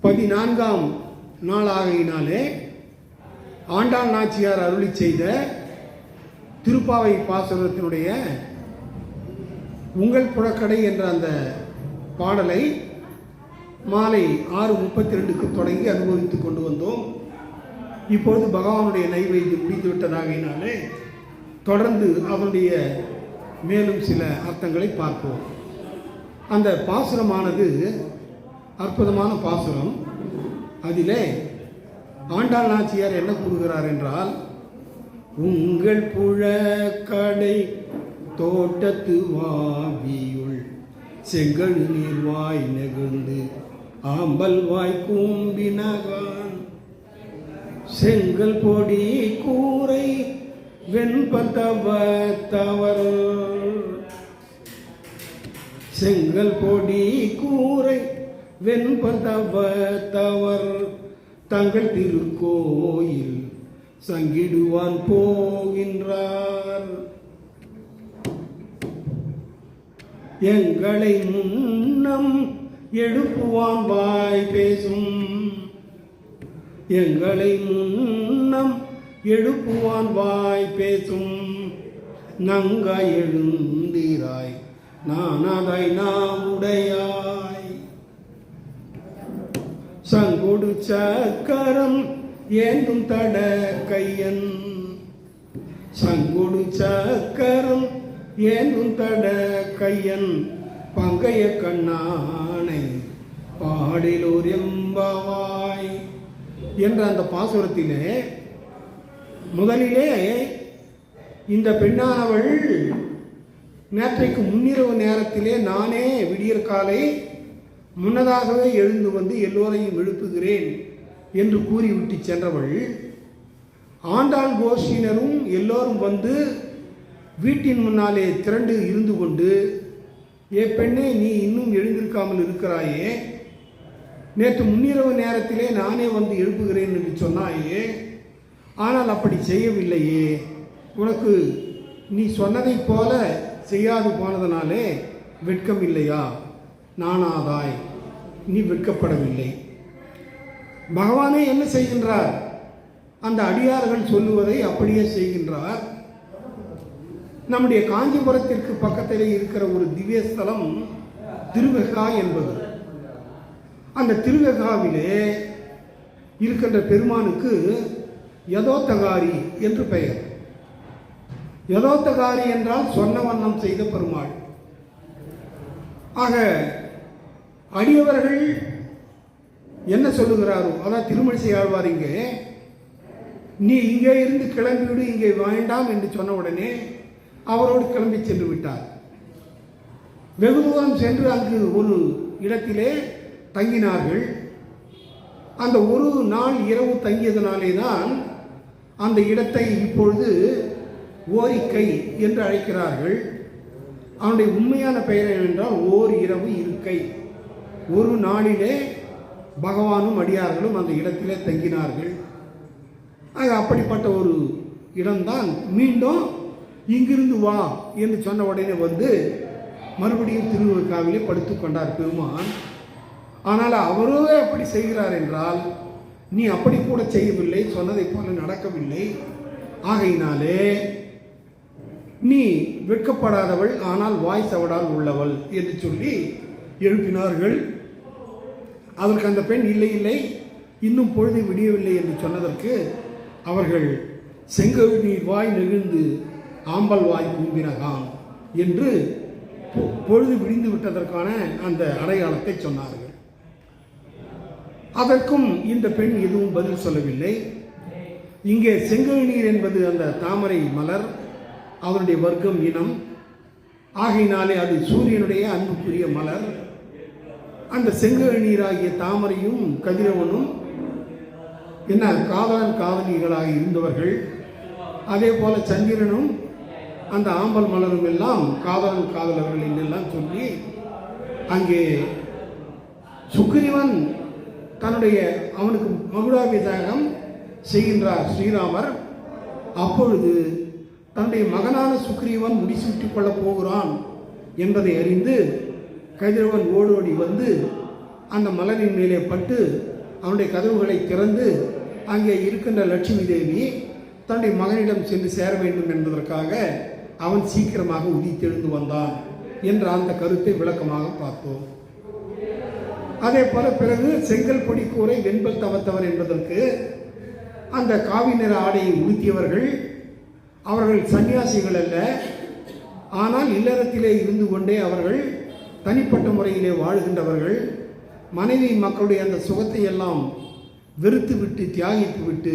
பதினான்காம் நாளாகையினாலே ஆண்டாள் நாச்சியார் அருளி செய்த திருப்பாவை பாசுரத்தினுடைய உங்கள் புறக்கடை என்ற அந்த பாடலை மாலை ஆறு முப்பத்தி ரெண்டுக்கு தொடங்கி அனுபவித்து கொண்டு வந்தோம். இப்பொழுது பகவானுடைய நைவேத்தியம் முடிந்து தொடர்ந்து அவனுடைய மேலும் சில அர்த்தங்களை பார்ப்போம். அந்த பாசுரமானது அற்புதமான பாசுரம். அதிலே ஆண்டாள் நாச்சியார் என்ன கூறுகிறார் என்றால் உங்கள் புழக்கடை தோட்டத்து வாவியுள் செங்கழு நீர்வாய் நெகிழ்ந்து ஆம்பல் வாய் கூம்பினகான் செங்கல் பொடி கூரை வெண்பத்தவ தவறு செங்கல் பொடி கூரை வெண்பதவ தங்கள் திருக்கோயில் சங்கிடுவான் போகின்றார். எங்களை முன்னம் எழுப்புவான் வாய் பேசும். எங்களை முன்னம் எழுப்புவான் வாய் பேசும். நங்கா எழுந்தீராய் நானாதாய் நாம் உடையாய் மூடு சக்கரம் ஏந்தும் தட கையன். சங்குடு சக்கரம் ஏந்தும் தட கையன். பங்கைய கண்ணானை பாடிலூர் எம்பவாய் என்ற அந்த பாசுரத்திலே முதலிலே இந்த பெண்ணானவள் நேற்றைக்கு முன்னிரவு நேரத்திலே நானே விடியற்காலை முன்னதாகவே எழுந்து வந்து எல்லோரையும் எழுப்புகிறேன் என்று கூறிவிட்டு சென்றவள் ஆண்டாள் கோஷினரும் எல்லோரும் வந்து வீட்டின் முன்னாலே திரண்டு இருந்து கொண்டு ஏ பெண்ணே நீ இன்னும் எழுந்திருக்காமல் இருக்கிறாயே. நேற்று முன்னிரவு நேரத்திலே நானே வந்து எழுப்புகிறேன் என்று சொன்னாயே. ஆனால் அப்படி செய்யவில்லையே. உனக்கு நீ சொன்னதைப் போல செய்யாது போனதனாலே வெட்கம் இல்லையா நானாதாய். நீ விற்கப்படவில்லை பகவானே என்ன செய்கின்றார்? அந்த அடியார்கள் சொல்லுவதை அப்படியே செய்கின்றார். நம்முடைய காஞ்சிபுரத்திற்கு பக்கத்தில் இருக்கிற ஒரு திவ்ய ஸ்தலம் திருவெகா என்பது. அந்த திருவெகாவிலே இருக்கின்ற பெருமானுக்கு யதோத்தகாரி என்று பெயர். யதோத்தகாரி என்றால் சொன்ன வண்ணம் செய்த பெருமாள். ஆக அடியவர்கள் என்ன சொல்லுகிறாரோ அதான் திருமணிசை ஆழ்வார் இங்கே நீ இங்கே இருந்து கிளம்பிவிடு இங்கே வேண்டாம் என்று சொன்ன உடனே அவரோடு கிளம்பி சென்று விட்டார். வெகு தூரம் சென்று அங்கு ஒரு இடத்திலே தங்கினார்கள். அந்த ஒரு நாள் இரவு தங்கியதனாலே தான் அந்த இடத்தை இப்பொழுது ஓரிக்கை என்று அழைக்கிறார்கள். அவனுடைய உண்மையான பெயர் என்றால் ஓர் இரவு இருக்கை. ஒரு நாளிலே பகவானும் அடியார்களும் அந்த இடத்திலே தங்கினார்கள். ஆக அப்படிப்பட்ட ஒரு இடம்தான். மீண்டும் இங்கிருந்து வா என்று சொன்ன உடனே வந்து மறுபடியும் திருவிழாவிலே படுத்து கொண்டார் பெருமான். ஆனால் அவரே அப்படி செய்கிறார் என்றால் நீ அப்படி கூட செய்யவில்லை சொன்னதை போல நடக்கவில்லை. ஆகையினாலே நீ வெட்கப்படாதவள் ஆனால் வாய் சவடால் உள்ளவள் என்று சொல்லி எழுப்பினார்கள். அதற்கு அந்த பெண் இல்லை இல்லை. இன்னும் பொழுது விடியவில்லை என்று சொன்னதற்கு அவர்கள் செங்கல் நீர் வாய் நெகிழ்ந்து ஆம்பல் வாய் கும்பினகாம் என்று பொ- பொழுது விடிந்து விட்டதற்கான அந்த அடையாளத்தை சொன்னார்கள். அதற்கும் இந்த பெண் எதுவும் பதில் சொல்லவில்லை. இங்கே செங்கல் நீர் என்பது அந்த தாமரை மலர் அதனுடைய வர்க்கம் இனம். ஆகையினாலே அது சூரியனுடைய அன்புக்குரிய மலர். அந்த செங்கல் நீராகிய தாமரையும் கதிரவனும் என்ன காதலன் காதலிகளாக இருந்தவர்கள் அதே போல சந்திரனும் அந்த ஆம்பல் மலரும் எல்லாம் காதலன் காதலர்கள் என்றெல்லாம் சொல்லி அங்கே சுக்ரீவன் தன்னுடைய அவனுக்கு மகுடாபிஷேகம் செய்கின்றார் ஸ்ரீராமர். அப்பொழுது தன்னுடைய மகனான சுக்ரீவன் முடிசூட்டிக் கொள்ளப் போகிறான் என்பதை அறிந்து கதிரவன் ஓடோடி வந்து அந்த மலரின் மேலே பட்டு அவனுடைய கதவுகளை திறந்து அங்கே இருக்கின்ற லட்சுமி தேவி தன்னுடைய மகனிடம் சென்று சேர வேண்டும் என்பதற்காக அவன் சீக்கிரமாக உதித்தெழுந்து வந்தான் என்ற அந்த கருத்தை விளக்கமாக பார்த்தோம். அதே போல பிறகு செங்கல் பொடி கூரை வெண்பல் தவத்தவர் என்பதற்கு அந்த காவி நிற ஆடையை உடுத்தியவர்கள் அவர்கள் சன்னியாசிகள் அல்ல ஆனால் இல்லறத்திலே இருந்து கொண்டே அவர்கள் தனிப்பட்ட முறையிலே வாழ்கின்றவர்கள் மனைவி மக்களுடைய அந்த சுகத்தை எல்லாம் வெறுத்து விட்டு தியாகித்து விட்டு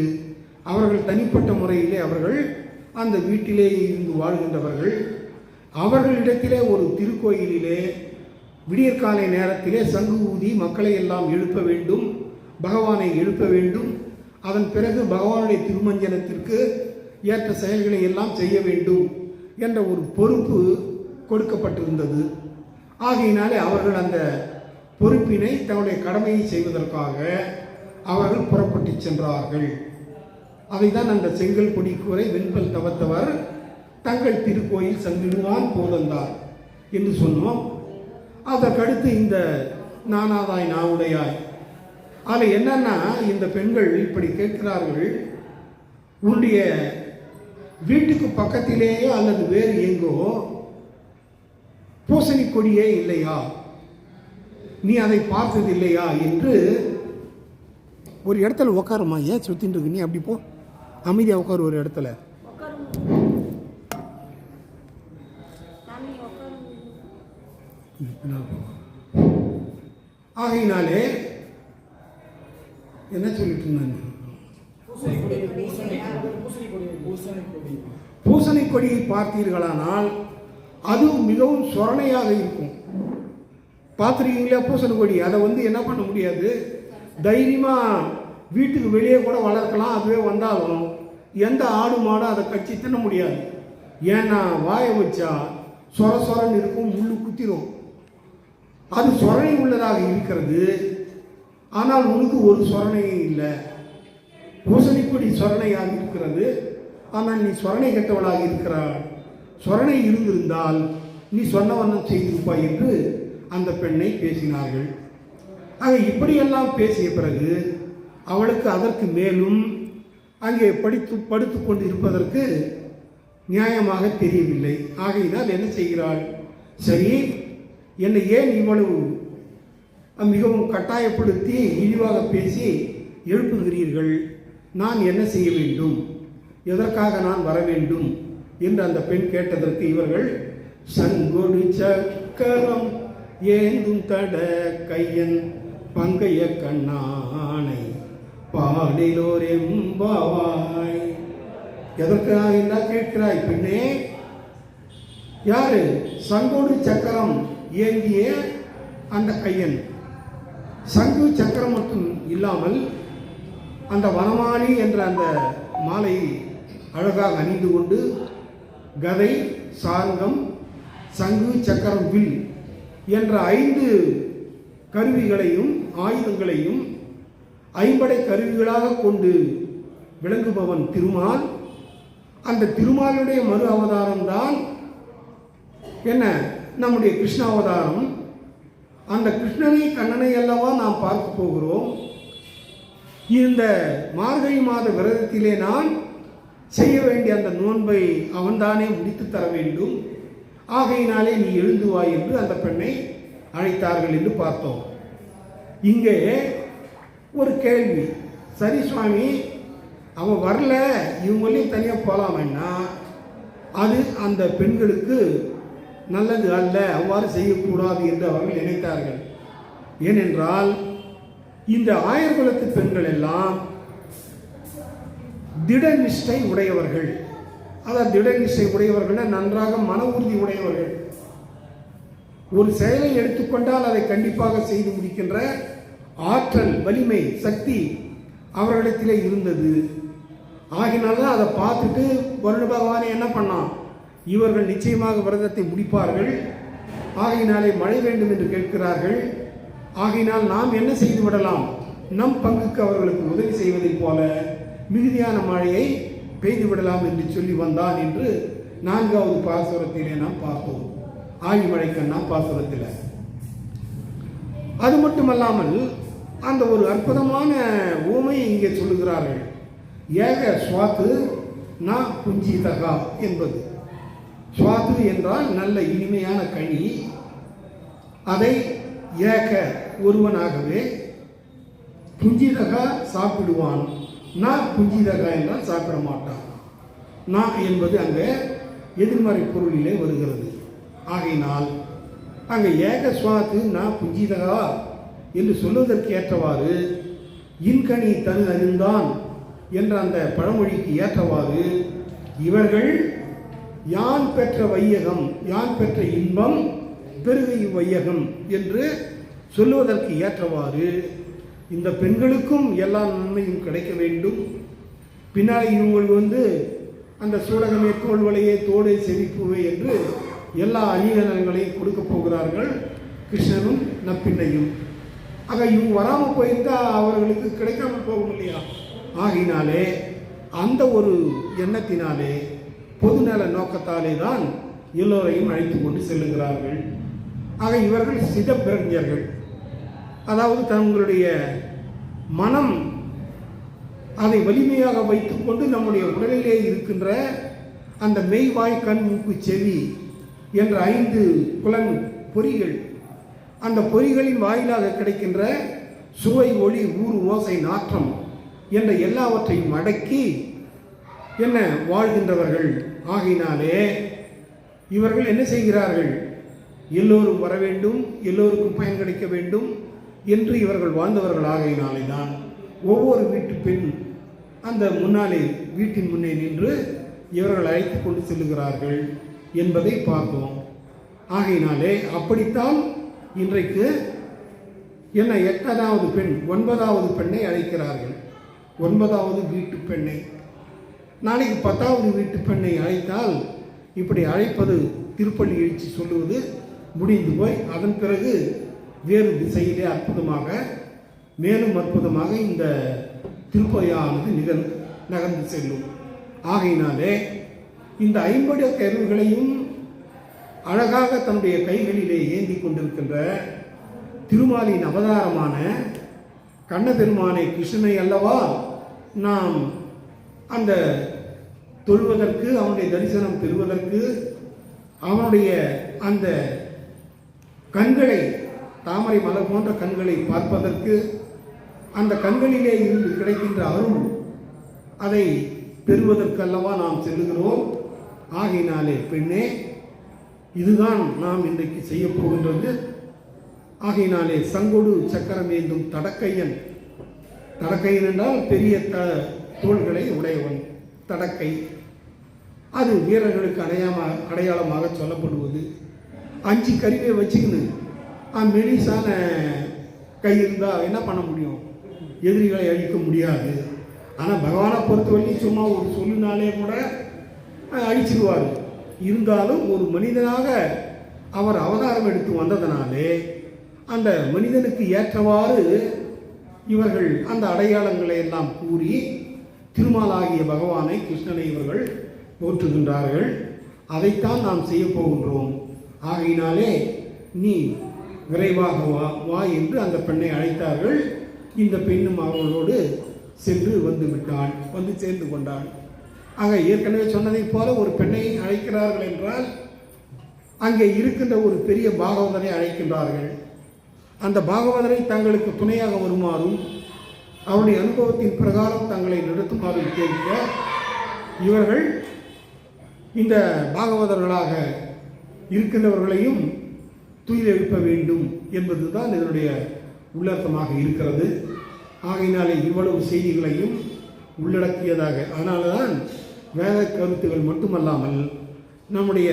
அவர்கள் தனிப்பட்ட முறையிலே அவர்கள் அந்த வீட்டிலே இருந்து வாழ்கின்றவர்கள். அவர்களிடத்திலே ஒரு திருக்கோயிலிலே விடியற்காலை நேரத்திலே சங்கு ஊதி மக்களை எல்லாம் எழுப்ப வேண்டும் பகவானை எழுப்ப வேண்டும். அதன் பிறகு பகவானுடைய திருமஞ்சனத்திற்கு ஏற்ற செயல்களை எல்லாம் செய்ய வேண்டும் என்ற ஒரு பொறுப்பு கொடுக்கப்பட்டிருந்தது. ஆகையினாலே அவர்கள் அந்த பொறுப்பினை தன்னுடைய கடமையை செய்வதற்காக அவர்கள் புறப்பட்டு சென்றார்கள். அதைதான் அந்த செங்கல் கொடி கூரை வெண்பல் தவத்தவர் தங்கள் திருக்கோயில் சங்கிடுவான் போதந்தார் என்று சொன்னோம். அதற்கடுத்து இந்த நானாதாய் நாவுடையாய். அதில் என்னன்னா இந்த பெண்கள் இப்படி கேட்கிறார்கள் உன்னுடைய வீட்டுக்கு பக்கத்திலேயோ அல்லது வேறு எங்கோ பூசணி கொடியே இல்லையா? நீ அதை பார்த்தது இல்லையா என்று ஒரு இடத்துல உட்காருமா ஏன் சுத்தின்னு இருக்கு நீ அப்படி போ. அமைதியாக உட்காரு ஒரு இடத்துல. ஆகையினாலே என்ன சொல்லிட்டு இருந்தாங்க பூசணி கொடியை பார்த்தீர்களானால் அது மிகவும் சொரணையாக இருக்கும். பார்த்துருக்கீங்களா பூசணி கொடி. அதை வந்து என்ன பண்ண முடியாது? தைரியமாக வீட்டுக்கு வெளியே கூட வளர்க்கலாம். அதுவே வந்தாலும் எந்த ஆடு மாடும் அதை கட்சி தின்ன முடியாது. ஏன்னா வாயை வச்சா சொர சொரன்னு இருக்கும் முள்ளு குத்திரும். அது சொரணை உள்ளதாக இருக்கிறது. ஆனால் உனக்கு ஒரு சொரணையும் இல்லை. பூசணிக்கொடி சொரணையாக இருக்கிறது. ஆனால் நீ சொரணை கெட்டவளாக இருக்கிறாள் சொரணை இருந்திருந்தால் நீ சொன்ன வண்ணம் செய்திருப்பாய் என்று அந்த பெண்ணை பேசினார்கள். ஆக இப்படியெல்லாம் பேசிய பிறகு அவளுக்கு அதற்கு மேலும் அங்கே படித்து படுத்து கொண்டு இருப்பதற்கு நியாயமாக தெரியவில்லை. ஆகையினால் என்ன செய்கிறாள்? சரி என்னை ஏன் இவ்வளவு மிகவும் கட்டாயப்படுத்தி இழிவாக பேசி எழுப்புகிறீர்கள்? நான் என்ன செய்ய வேண்டும்? எதற்காக நான் வர வேண்டும்? என்று அந்த பெண் கேட்டதற்கு இவர்கள் சங்கொடி சக்கரம் ஏந்தும் தட கையன் பங்கைய கண்ணானை பாடிலோர் எம்பாவாய் எதற்காக என்ன கேட்கிறாய் பின்னே யாரு? சங்கோடு சக்கரம் ஏந்திய அந்த கையன். சங்கு சக்கரம் மட்டும் இல்லாமல் அந்த வனமானி என்ற அந்த மாலையை அழகாக அணிந்து கொண்டு கதை சாங்கம் சங்கு சக்கரம் வில் என்ற ஐந்து கருவிகளையும் ஆயுதங்களையும் ஐம்படை கருவிகளாக கொண்டு விளங்குபவன் திருமால். அந்த திருமாலுடைய மறு அவதாரம் தான் என்ன? நம்முடைய கிருஷ்ண அவதாரம். அந்த கிருஷ்ணனை கண்ணனை அல்லவா நாம் பார்க்க போகிறோம். இந்த மார்கழி மாத விரதத்திலே நான் செய்ய வேண்டிய அந்த நோன்பை அவன்தானே முடித்து தர வேண்டும். ஆகையினாலே நீ எழுந்து என்று அந்த பெண்ணை அழைத்தார்கள் என்று பார்த்தோம். இங்கே ஒரு கேள்வி. சரி சுவாமி அவன் வரல இவங்களையும் தனியாக போகலாமன்னா அது அந்த பெண்களுக்கு நல்லது அல்ல அவ்வாறு செய்யக்கூடாது என்று அவர்கள் நினைத்தார்கள். ஏனென்றால் இந்த ஆயர்குலத்து பெண்கள் எல்லாம் திடநிஷ்டை உடையவர்கள். அதாவது திடநிஷ்டை உடையவர்கள் நன்றாக மன உறுதி உடையவர்கள். ஒரு செயலை எடுத்துக்கொண்டால் அதை கண்டிப்பாக செய்து முடிக்கின்ற ஆற்றல் வலிமை சக்தி அவர்களிடத்திலே இருந்தது. ஆகினால்தான் அதை பார்த்துட்டு வருண பகவானை என்ன பண்ணான்? இவர்கள் நிச்சயமாக விரதத்தை முடிப்பார்கள். ஆகையினாலே மழை வேண்டும் என்று கேட்கிறார்கள். ஆகையினால் நாம் என்ன செய்து விடலாம்? நம் பங்குக்கு அவர்களுக்கு உதவி செய்வதைப் போல மிகுதியான மழையை பெய்து விடலாம் என்று சொல்லி வந்தான் என்று நான்காவது பாசுரத்திலே நாம் பார்த்தோம். ஆழிமழை மழைக்கண்ணா பாசுரத்தில். அது மட்டுமல்லாமல் அந்த ஒரு அற்புதமான ஊமையை இங்கே சொல்லுகிறார்கள். ஏக சுவாத்து நா புஞ்சிதகா என்பது. சுவாத்து என்றால் நல்ல இனிமையான கனி. அதை ஏக ஒருவனாகவே புஞ்சிதகா சாப்பிடுவான். நான் புஞ்சிதகா சாப்பிட மாட்டான். நான் என்பது அங்கே எதிர்மறை பொருளிலே வருகிறது. ஆகையினால் அங்கே ஏக சுவாத்து நான் புஞ்சிதகா என்று சொல்வதற்கு ஏற்றவாறு இன்கனி தனு அறிந்தான் என்ற அந்த பழமொழிக்கு ஏற்றவாறு இவர்கள் யான் பெற்ற வையகம் யான் பெற்ற இன்பம் பெருகை வையகம் என்று சொல்லுவதற்கு ஏற்றவாறு இந்த பெண்களுக்கும் எல்லா நன்மையும் கிடைக்க வேண்டும். பின்னாடி இவங்கள் வந்து அந்த சூடகமே தோல்வலையே தோடு செவிப்புவே என்று எல்லா அணிகலன்களையும் கொடுக்க போகிறார்கள் கிருஷ்ணனும் நப்பிண்ணையும். ஆக இவங்க வராமல் போயிருந்தா அவர்களுக்கு கிடைக்காமல் போகும் இல்லையா? ஆகினாலே அந்த ஒரு எண்ணத்தினாலே பொதுநல நோக்கத்தாலே தான் எல்லோரையும் அழைத்து கொண்டு செல்லுகிறார்கள். ஆக இவர்கள் சிதப்பிரஞ்சர்கள் அதாவது தங்களுடைய மனம் அதை வலிமையாக வைத்துக்கொண்டு நம்முடைய உடலிலே இருக்கின்ற அந்த மெய்வாய் கண் மூக்கு செவி என்ற ஐந்து புலன் பொறிகள். அந்த பொறிகளின் வாயிலாக கிடைக்கின்ற சுவை ஒளி ஊறு ஓசை நாற்றம் என்ற எல்லாவற்றையும் அடக்கி என்ன வாழ்கின்றவர்கள். ஆகினாலே இவர்கள் என்ன செய்கிறார்கள்? எல்லோரும் வர வேண்டும் எல்லோருக்கும் பயன் கிடைக்க வேண்டும். என்று இவர்கள் வாழ்ந்தவர்கள் ஆகையினாலே தான் ஒவ்வொரு வீட்டு பெண் அந்த முன்னாலே வீட்டின் முன்னே நின்று இவர்கள் அழைத்து கொண்டு செல்லுகிறார்கள் என்பதை பார்த்தோம். ஆகையினாலே அப்படித்தான் இன்றைக்கு என்ன எட்டாவது பெண் ஒன்பதாவது பெண்ணை அழைக்கிறார்கள். ஒன்பதாவது வீட்டு பெண்ணை. நாளைக்கு பத்தாவது வீட்டு பெண்ணை அழைத்தால் இப்படி அழைப்பது திருப்பள்ளி எழுச்சி சொல்லுவது முடிந்து போய் அதன் பிறகு வேறு திசையிலே அற்புதமாக மேலும் அற்புதமாக இந்த திருப்பதியானது நிகழ் நகர்ந்து செல்லும். ஆகையினாலே இந்த ஐம்பது கருவிகளையும் அழகாக தன்னுடைய கைகளிலே ஏந்தி கொண்டிருக்கின்ற திருமாலின் அவதாரமான கண்ணபெருமானை கிருஷ்ணனை அல்லவா நாம் அந்த தொழுவதற்கு அவனுடைய தரிசனம் பெறுவதற்கு அவனுடைய அந்த கண்களை தாமரை மலர் போன்ற கண்களை பார்ப்பதற்கு அந்த கண்களிலே இருந்து கிடைக்கின்ற அருள் அதை பெறுவதற்கல்லவா நாம் செல்லுகிறோம். ஆகையினாலே பெண்ணே இதுதான் நாம் இன்றைக்கு செய்ய போகின்றது. ஆகையினாலே சங்கொடு சக்கரம் ஏந்தும் தடக்கையன். தடக்கையன் என்றால் பெரிய த தோள்களை உடையவன். தடக்கை. அது வீரர்களுக்கு அடையாம அடையாளமாக சொல்லப்படுவது. அஞ்சு கருவியை வச்சுக்கின்னு மெலிசான கை இருந்தால் என்ன பண்ண முடியும்? எதிரிகளை அழிக்க முடியாது. ஆனால் பகவானை பொறுத்தவரைக்கும் சும்மா ஒரு சொல்லினாலே கூட அழிச்சிடுவார் இருந்தாலும் ஒரு மனிதனாக அவர் அவதாரம் எடுத்து வந்ததனாலே அந்த மனிதனுக்கு ஏற்றவாறு இவர்கள் அந்த அடையாளங்களை எல்லாம் கூறி திருமாலாகிய பகவானை கிருஷ்ணனை இவர்கள் போற்றுகின்றார்கள். அதைத்தான் நாம் செய்ய போகின்றோம். ஆகையினாலே நீ விரைவாக வா வா என்று அந்த பெண்ணை அழைத்தார்கள். இந்த பெண்ணும் அவர்களோடு சென்று வந்து விட்டாள் வந்து சேர்ந்து கொண்டாள். ஆக ஏற்கனவே சொன்னதைப் போல ஒரு பெண்ணை அழைக்கிறார்கள் என்றால் அங்கே இருக்கின்ற ஒரு பெரிய பாகவதனை அழைக்கின்றார்கள். அந்த பாகவதரை தங்களுக்கு துணையாக வருமாறும் அவருடைய அனுபவத்தின் பிரகாரம் தங்களை நடத்துமாறும் கேட்க இவர்கள் இந்த பாகவதர்களாக இருக்கின்றவர்களையும் துயில் எழுப்ப வேண்டும் என்பதுதான் இதனுடைய உள்ளர்த்தமாக இருக்கிறது. ஆகையினாலே இவ்வளவு செய்திகளையும் உள்ளடக்கியதாக. அதனால தான் வேத கருத்துகள் மட்டுமல்லாமல் நம்முடைய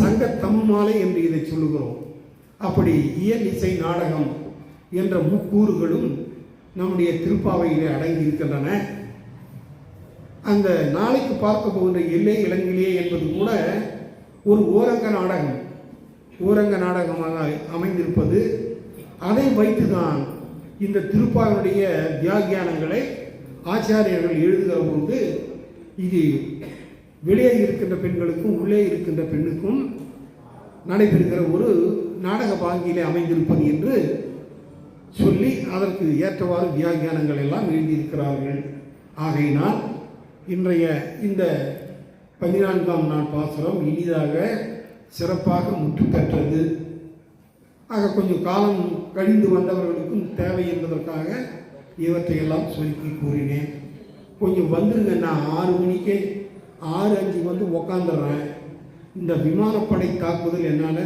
சங்க தமிழ்மாலை என்று இதை சொல்லுகிறோம். அப்படி இயல் இசை நாடகம் என்ற முக்கூறுகளும் நம்முடைய திருப்பாவையிலே அடங்கி இருக்கின்றன. அந்த நாளைக்கு பார்க்க போகின்ற எல்லை இளங்கிலே என்பது கூட ஒரு ஓரங்க நாடகம். ஊரங்க நாடகமாக அமைந்திருப்பது அதை வைத்துதான் இந்த திருப்பாருடைய தியாகியானங்களை ஆச்சாரியர்கள் எழுதுகிற பொழுது இது வெளியே இருக்கின்ற பெண்களுக்கும் உள்ளே இருக்கின்ற பெண்ணுக்கும் நடைபெறுகிற ஒரு நாடக பாங்கியிலே அமைந்திருப்பது என்று சொல்லி அதற்கு ஏற்றவாறு வியாக்கியானங்கள் எல்லாம் எழுதியிருக்கிறார்கள். ஆகையினால் இன்றைய இந்த பதினான்காம் நாள் பாசுரம் இனிதாக சிறப்பாக முற்று பெற்றது. ஆக கொஞ்சம் காலம் கழிந்து வந்தவர்களுக்கும் தேவை என்பதற்காக இவற்றையெல்லாம் சுருக்கி கூறினேன். கொஞ்சம் வந்துருங்க நான் ஆறு மணிக்கே ஆறு அஞ்சு வந்து உக்காந்துடுறேன் இந்த விமானப்படை தாக்குதல் என்னால்